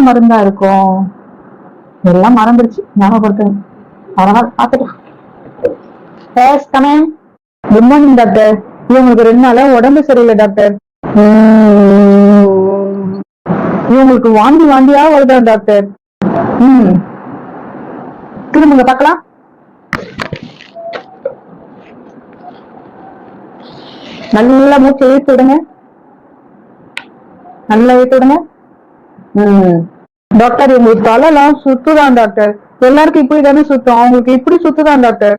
மருந்தா இருக்கும்? எல்லாம் மறந்துருச்சு ஞாபகப்படுத்துங்க பரவாயில்ல பாத்துக்கலாம் கமேன் குட் மார்னிங் டாக்டர் இவங்களுக்கு ரெண்டு நாளா உடம்பு சரியில்லை டாக்டர் இவங்களுக்கு வாந்தி வாந்தியா வருதா டாக்டர் ம். திரும்புங்க பார்க்கலாம். நல்லா மூச்சு இழுத்து விடுங்க. நல்லா இழுத்து விடுங்க. டாக்டர் உங்களுக்கு தலைலாம் சுத்துதான் டாக்டர். எல்லாருக்கும் இப்படி தானே சுத்தும். அவங்களுக்கு இப்படி சுத்துதான் டாக்டர்.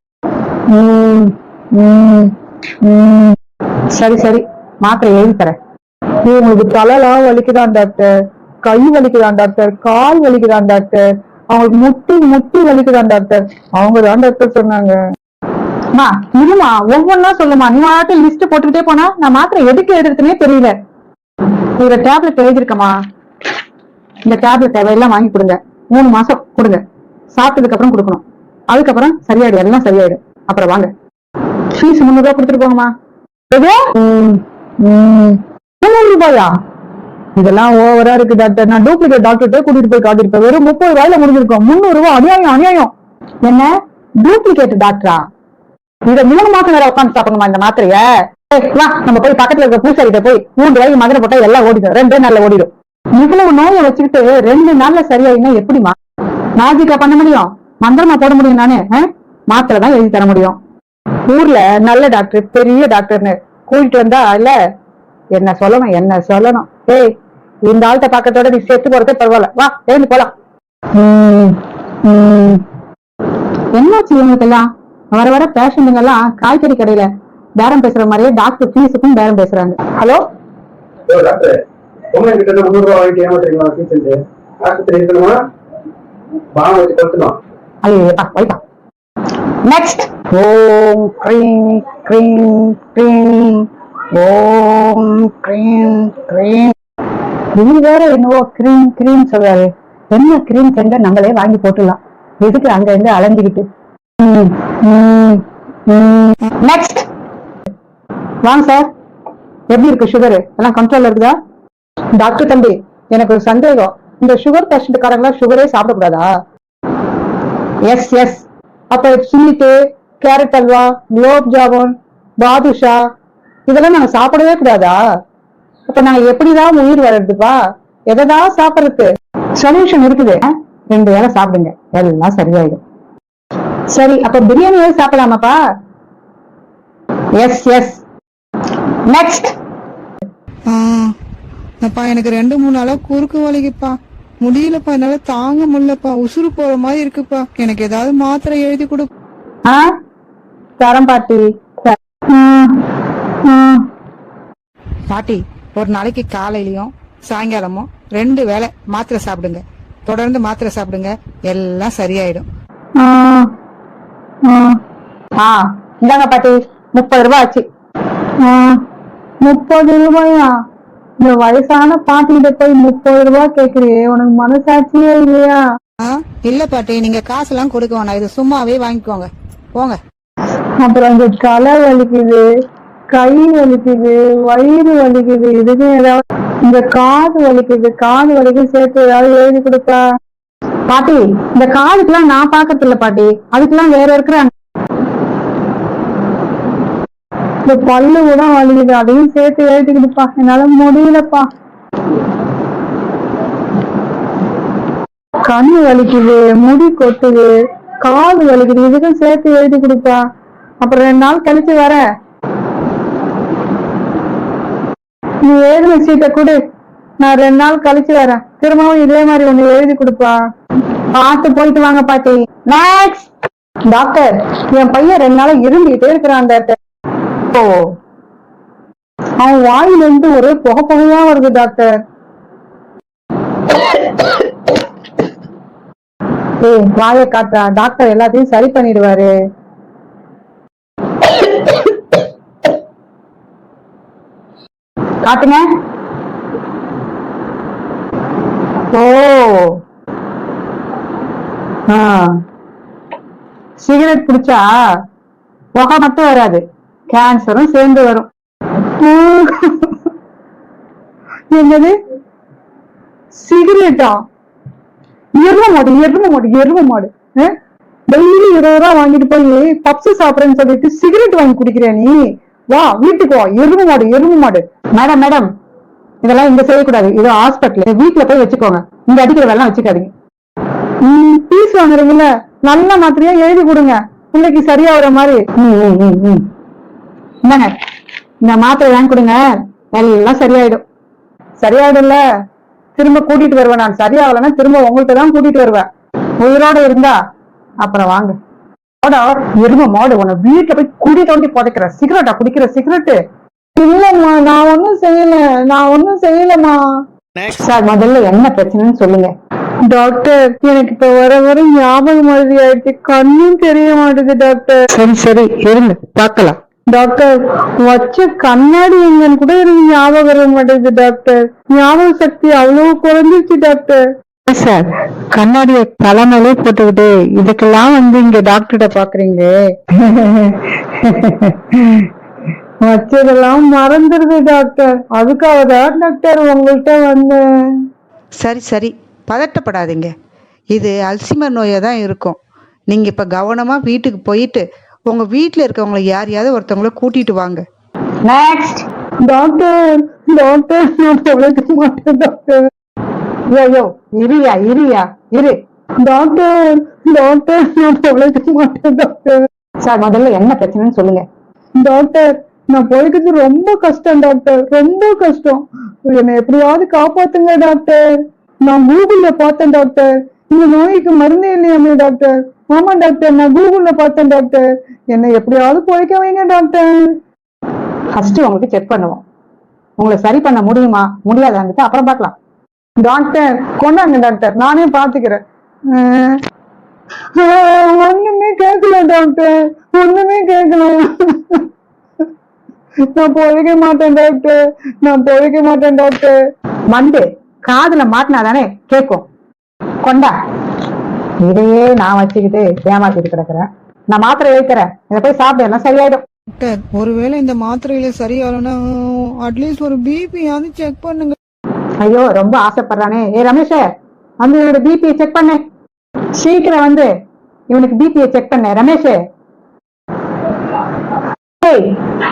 சரி சரி. மாத்திரை எழுதி தரேன். உங்களுக்கு தலைலாம் வலிக்குதான் டாக்டர். கை வலிக்குதான் டாக்டர். கால் வலிக்குதான் டாக்டர். அவங்களுக்கு முட்டி முட்டி வலிக்குதான் டாக்டர். அவங்க தான் டாக்டர் சொன்னாங்க. மா இருமா. ஒவ்வொன்னா சொல்லுமா. நீ ஆட்டு லிஸ்ட் போட்டுக்கிட்டே போனா நான் மாத்திரை எதுக்கு எழுதுறதுனே தெரியல. இதுல டேப்லெட் எழுதிருக்கமா இந்த டேப்லெட் எல்லாம் வாங்கி கொடுங்க. மூணு மாசம் கொடுங்க. சாப்பிட்டதுக்கு அப்புறம் கொடுக்கணும். அதுக்கப்புறம் சரியாயிடும் எல்லாம் சரியாயிடும் அப்புறம் வாங்க. ஃபீஸ் முந்நூறு ரூபாய் கொடுத்துட்டு போங்கம்மா. முந்நூறு ரூபாயா? இதெல்லாம் ஓவரா இருக்கு டாக்டர் நான் டூப்ளிகேட் டாக்டர்கிட்ட கூட்டிட்டு போய் காட்டிருப்பேன் வெறும் முப்பது ரூபாயில முடிஞ்சிருக்கோம். முந்நூறு ரூபாய் அநியாயம் அநியாயம். என்ன? டூப்ளிகேட் டாக்டரா இத மூணு மாசம் வேற உட்காந்து சாப்பிடணுமா இந்த மாத்திரைய? நம்ம போய் பக்கத்துல இருக்க பூசாரிட்ட போய் மூன்று ரூபாய்க்கு மதுரை போட்டா எல்லாம் ஓடிடும். ரெண்டே நாள்ல ஓடிடும். இவ்வளவு நோயை வச்சுக்கிட்டு ரெண்டு நாள்ல சரியாயினா எப்படிமா மேஜிக்கா பண்ண முடியும்? மந்திரமா போட முடியும் நானு ஆ? மாத்திரை தான் எழுதி தர முடியும். ஊர்ல நல்ல டாக்டர் பெரிய டாக்டர்னு கூட்டிட்டு வந்தா இல்ல என்ன சொல்லணும் என்ன சொல்லணும். ஏய் இந்த ஆள்கிட்ட பாக்கத்தோட நீ செத்து போறதே பரவாயில்ல. வா எழுந்து போலாம். என்னாச்சு இவங்களுக்கெல்லாம்? வர வர பேஷண்ட்டுங்க எல்லாம் காய்கறி கடையில பேரம் பேசுற மாதிரியே டாக்டர் ஃபீஸுக்கும் பேரம் பேசுறாங்க. ஹலோ? பொம்மை கிட்ட இருந்து முந்நூறு ரூபா வாங்கிட்டு ஏமாத்துறீங்களா? சொல்லிட்டு ஆஸ்பத்திரி இருக்கணுமா பாவம் வச்சு கொடுத்துடும் ஐயோப்பா வைப்பா நெக்ஸ்ட் ஓம் கிரீம் கிரீம் கிரீம். ஓம் கிரீம் கிரீம். இது வேற என்னவோ கிரீம் கிரீம் சொல்றாரு. என்ன கிரீம் செஞ்சா நம்மளே வாங்கி போட்டுடலாம். எதுக்கு அங்க இருந்து அலைஞ்சுக்கிட்டு? நெக்ஸ்ட் வாங்க சார் எப்படி இருக்கு சுகரு எல்லாம் கண்ட்ரோல் இருக்குதா? டாக்டர் தம்பி எனக்கு ஒரு சந்தேகம். இந்த சுகர் பேஷண்ட்காரங்களா சுகரே சாப்பிடக்கூடாதா? எஸ் எஸ் அப்ப ஸ்வீட்டு கேரட் அல்வா குலோப் ஜாமுன் பாதுஷா இதெல்லாம் நாங்க சாப்பிடவே கூடாதா? அப்ப நாங்க எப்படிதான் உயிர் வர்றதுப்பா எதைதான் சாப்பிடுறது? சொல்யூஷன் இருக்குது. ரெண்டு வேளை சாப்பிடுங்க. எல்லாம் சரியாயிடும். சரி அப்ப பிரியாணியாவது சாப்பிடலாமாப்பா? எஸ் எஸ் நெக்ஸ்ட் ஆ, அப்பா எனக்கு ரெண்டு மூணு நாளா குறுக்கு வலிக்குப்பா. முடியலப்பா என்னால தாங்க முடியலப்பா. உசுறு போற மாதிரி இருக்குப்பா. எனக்கு ஏதாவது மாத்திரை எழுதி கொடு. தரம் பாட்டி. பாட்டி ஒரு நாளைக்கு காலையிலயும் சாயங்காலமும் ரெண்டு வேளை மாத்திரை சாப்பிடுங்க. தொடர்ந்து மாத்திரை சாப்பிடுங்க. எல்லாம் சரியாயிடும். ஆ, ஆ. ஆ இந்தாங்க பாட்டி. முப்பது ரூபாய் ஆச்சு. முப்பது ரூபாயா? இந்த வயசான பாட்டிகிட்ட போய் முப்பது ரூபாய் கேக்குறியே உனக்கு மனசாட்சியே இல்லையா? இல்ல பாட்டி நீங்க காசெல்லாம் கொடுக்க வேணாம். இது சும்மாவே வாங்கிக்கோங்க. போங்க. அப்புறம் இந்த தலை வலிக்குது கை வலிக்குது வயிறு வலிக்குது இதுக்கு ஏதாவது இந்த காது வலிக்குது காது வலிக்கு சேர்த்து ஏதாவது எழுதி கொடுப்பா. பாட்டி இந்த காதுக்கெல்லாம் நான் பாக்கறது இல்ல பாட்டி. அதுக்கெல்லாம் வேற இருக்கிறாங்க இந்த பல்லு கூட வலிக்குது. அதையும் சேர்த்து எழுதி என்னால முடியலப்பா. கண்ணு வலிக்குது முடி கொட்டுது காது வலிக்குது. இதுக்கும் சேர்த்து எழுதி கொடுப்பா அப்புறம் ரெண்டு நாள் கழிச்சு வர. நீ எழுதின சீட்டை கொடு. நான் ரெண்டு நாள் கழிச்சு வரேன். திரும்பவும் இதே மாதிரி ஒண்ணு எழுதி கொடுப்பா. பார்த்து போயிட்டு வாங்க பாட்டி. நெக்ஸ்ட் டாக்டர் என் பையன் ரெண்டு நாளா இருந்துகிட்டே இருக்கிறான் டாக்டர் ஓ அவன் வாயிலிருந்து ஒரு ஒரே புகை புகையா வருது டாக்டர். ஏய் வாய காட்டா. டாக்டர் எல்லாத்தையும் சரி பண்ணிடுவாரு. காட்டுங்க. ஓ. ஆ. சிகரெட் பிடிச்சா புகை மட்டும் வராது. கேன்சரும் சேர்ந்து வரும். என்னது? சிகரெட்டா? எரும மாடு எரும மாடு எரும மாடு. டெய்லி இருபது ரூபா வாங்கிட்டு போய் பப்ஸ் சாப்பிடுறேன்னு சொல்லிட்டு சிகரெட் வாங்கி குடிக்கிறியா நீ? வா வீட்டுக்கு வா. எரும மாடு எரும மாடு. மேடம் மேடம் இதெல்லாம் இங்க செய்யக்கூடாது. இது ஹாஸ்பிட்டல் வீட்டுல போய் வச்சுக்கோங்க. இங்க அடிக்கிற வெள்ளம் வச்சுக்காதீங்க. பீஸ் வாங்குறீங்கல்ல? நல்ல மாத்திரையா எழுதி கொடுங்க. பிள்ளைக்கு சரியா வர மாதிரி. ம், ம், ம், ம். இந்தாங்க இந்த மாத்திரை வாங்கி கொடுங்க. எல்லாம் சரியாயிடும். சரியாயிடும்ல? திரும்ப கூட்டிட்டு வருவேன் நான். சரியாகலைன்னா திரும்ப உங்கள்ட்ட தான் கூட்டிட்டு வருவேன். உயிரோட இருந்தா அப்புறம் வாங்க. எரும மாடு உன்னை வீட்டுல போய் குடி தோண்டி புதைக்கிற. சிகரெட்டா குடிக்கிற சிகரெட்டு இல்லம்மா நான் ஒண்ணும் செய்யல. நான் ஒண்ணும் செய்யலம்மா. சார் முதல்ல என்ன பிரச்சனைன்னு சொல்லுங்க. டாக்டர் எனக்கு இப்ப வர வர ஞாபகம் மருதி ஆயிடுச்சு. கண்ணும் தெரிய மாட்டேது டாக்டர். சரி சரி இருங்க பார்க்கலாம். டாக்டர் வச்ச கண்ணாடி எங்கன்னு கூட எனக்கு ஞாபகம் வர மாட்டேங்குது டாக்டர். ஞாபக சக்தி அவ்வளவு குறைஞ்சிருச்சு டாக்டர். சார்? கண்ணாடிய தலைமையிலே போட்டுக்கிட்டு இதுக்கெல்லாம் வந்து இங்க டாக்டர்கிட்ட பாக்குறீங்களே வச்சதெல்லாம் மறந்துடுது டாக்டர். அதுக்காக தான் டாக்டர் உங்கள்கிட்ட வந்தேன். சரி சரி. பதட்டப்படாதீங்க. இது அல்சிமர் நோயாக தான் இருக்கும். நீங்கள் இப்போ கவனமாக வீட்டுக்கு போயிட்டு உங்க வீட்டுல இருக்கவங்களை யாரையாவது ஒருத்தவங்கள கூட்டிட்டு வாங்க. நெக்ஸ்ட் டாக்டர் டாக்டர் நான் தொலைக்க மாட்டேன் டாக்டர் ஐயோ இரியா இரியா இரு. டாக்டர் டாக்டர் நான் தொலைக்க மாட்டேன் டாக்டர் சார் முதல்ல என்ன பிரச்சனைன்னு சொல்லுங்க. டாக்டர் நான் பொழைக்கிறது ரொம்ப கஷ்டம் டாக்டர் ரொம்ப கஷ்டம். என்னை எப்படியாவது காப்பாத்துங்க டாக்டர் நான் கூகுள்ல பார்த்தேன் டாக்டர் இந்த நோய்க்கு மருந்தே இல்லையாமே டாக்டர்? ஆமா டாக்டர் நான் கூகுள்ல பார்த்தேன் டாக்டர். என்னை எப்படியாவது பொழைக்க வைங்க டாக்டர். ஃபர்ஸ்ட் உங்களுக்கு செக் பண்ணுவோம். உங்களை சரி பண்ண முடியுமா? முடியாதான்ட்டு அப்புறம் பார்க்கலாம். டாக்டர் கொண்டாங்க டாக்டர். நானே பாத்துக்கிறேன் ஒண்ணுமே கேட்கல டாக்டர். ஒண்ணுமே கேட்கல. நான் பொழைக்க மாட்டேன் டாக்டர். நான் பொழைக்க மாட்டேன் டாக்டர். மண்டு காதுல மாட்டினாதானே கேட்கும். கொண்டா. இதையே நான் வச்சுக்கிட்டு ஏமாத்திட்டு கிடக்குறேன். நான் மாத்திரை வைக்கிறேன். இதை போய் சாப்பிடு எல்லாம் சரியாயிடும். டாக்டர் ஒருவேளை இந்த மாத்திரையில சரியாகலன்னா அட்லீஸ்ட் ஒரு பிபியாவது செக் பண்ணுங்க. ஐயோ ரொம்ப ஆசைப்படுறானே. ஏ ரமேஷ் வந்து இவனோட பிபியை செக் பண்ணு. சீக்கிரம் வந்து இவனுக்கு பிபியை செக் பண்ண. ரமேஷ்.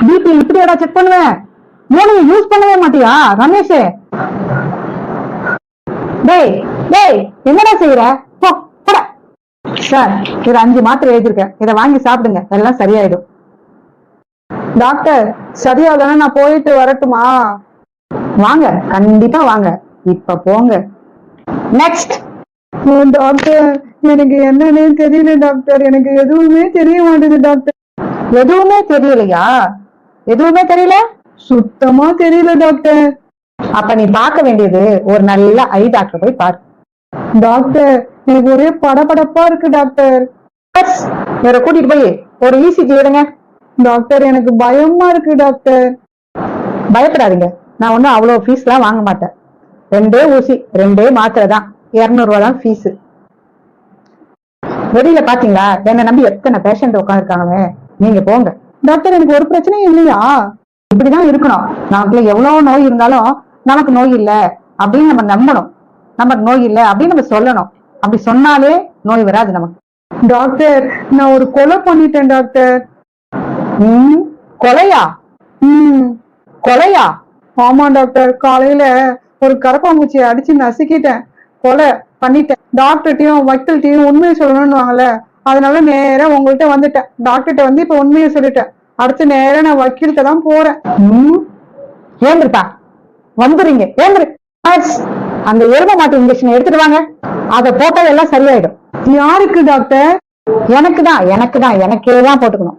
பிபி இப்படியாடா செக் பண்ணுவேன் மூணு யூஸ் பண்ணவே மாட்டியா? ரமேஷ். டேய் டேய் என்னடா செய்யற போ சார் இது அஞ்சு மாத்திரை எழுதிருக்கேன் இதை வாங்கி சாப்பிடுங்க. எல்லாம் சரியாயிடும். டாக்டர் சரியாகலன்னா நான் போயிட்டு வரட்டுமா? வாங்க கண்டிப்பா வாங்க. இப்ப போங்க. நெக்ஸ்ட் டாக்டர் எனக்கு என்னன்னு தெரியல டாக்டர். எனக்கு எதுவுமே தெரிய மாட்டேங்குது டாக்டர். எதுவுமே தெரியலையா? எதுவுமே தெரியல? சுத்தமா தெரியல டாக்டர். அப்ப நீ பார்க்க வேண்டியது ஒரு நல்ல ஐ டாக்டர் போய் பாரு. டாக்டர் எனக்கு ஒரே படபடப்பா இருக்கு டாக்டர் வேற கூட்டிட்டு போய் ஒரு இசிஜி எடுங்க. டாக்டர் எனக்கு பயமா இருக்கு டாக்டர் பயப்படாதீங்க. நான் ஒன்றும் அவ்வளோ ஃபீஸ்லாம் வாங்க மாட்டேன். ரெண்டே ஊசி ரெண்டே மாத்திரை தான். இரநூறுவா தான் ஃபீஸு வெளியில பாத்தீங்களா? என்னை நம்பி எத்தனை பேஷண்ட் உட்காந்துருக்காங்க நீங்க போங்க. டாக்டர் எனக்கு ஒரு பிரச்சனையும் இல்லையா? இப்படிதான் இருக்கணும். நமக்குள்ள எவ்வளவு நோய் இருந்தாலும் நமக்கு நோய் இல்ல அப்படின்னு நம்ம நம்பணும். நமக்கு நோய் இல்ல அப்படின்னு நம்ம சொல்லணும். அப்படி சொன்னாலே நோய் வராது நமக்கு. டாக்டர் நான் ஒரு கொலை பண்ணிட்டேன் டாக்டர். ம் கொலையா? ம். கொலையா? ஆமா டாக்டர் காலையில ஒரு கரப்பாம்பூச்சியை அடிச்சு நசுக்கிட்டேன். கொலை பண்ணிட்டேன். டாக்டர்கிட்டயும் வக்கீல்கிட்டயும் உண்மையை சொல்லணும்னுவாங்கல்ல அதனால நேரா உங்கள்கிட்ட வந்துட்டேன். டாக்டர்கிட்ட வந்து இப்ப உண்மையை சொல்லிட்டேன். அடுத்து நேரா நான் வக்கீல்கிட்ட தான் போறேன். ம் ஏந்திருப்பா. வந்துடுறீங்க ஏந்திரு. அந்த எரும மாட்டு இன்ஜெக்ஷன் எடுத்துட்டு வாங்க. அதை போட்டா எல்லாம் சரியாயிடும். யாருக்கு டாக்டர் எனக்கு தான். எனக்கு தான். எனக்கே தான் போட்டுக்கணும்.